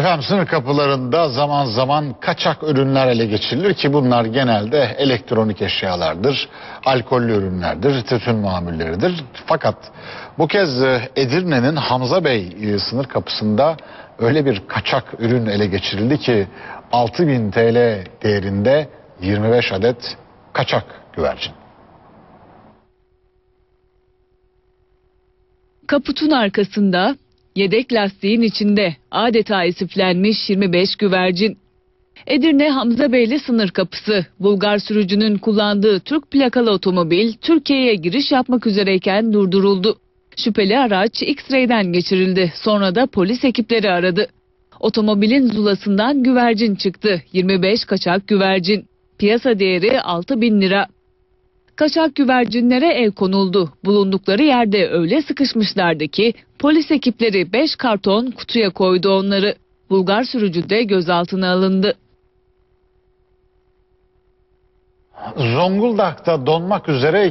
Efendim sınır kapılarında zaman zaman kaçak ürünler ele geçirilir ki bunlar genelde elektronik eşyalardır, alkollü ürünlerdir, tütün mamulleridir. Fakat bu kez e, Edirne'nin Hamza Bey e, sınır kapısında öyle bir kaçak ürün ele geçirildi ki 6000 TL değerinde 25 adet kaçak güvercin. Kaputun arkasında, yedek lastiğin içinde adeta esiflenmiş 25 güvercin. Edirne Hamza Beyli sınır kapısı. Bulgar sürücünün kullandığı Türk plakalı otomobil Türkiye'ye giriş yapmak üzereyken durduruldu. Şüpheli araç X-ray'den geçirildi. Sonra da polis ekipleri aradı. Otomobilin zulasından güvercin çıktı. 25 kaçak güvercin. Piyasa değeri 6 bin lira. Kaçak güvercinlere el konuldu. Bulundukları yerde öyle sıkışmışlardı ki polis ekipleri 5 karton kutuya koydu onları. Bulgar sürücü de gözaltına alındı. Zonguldak'ta donmak üzereyken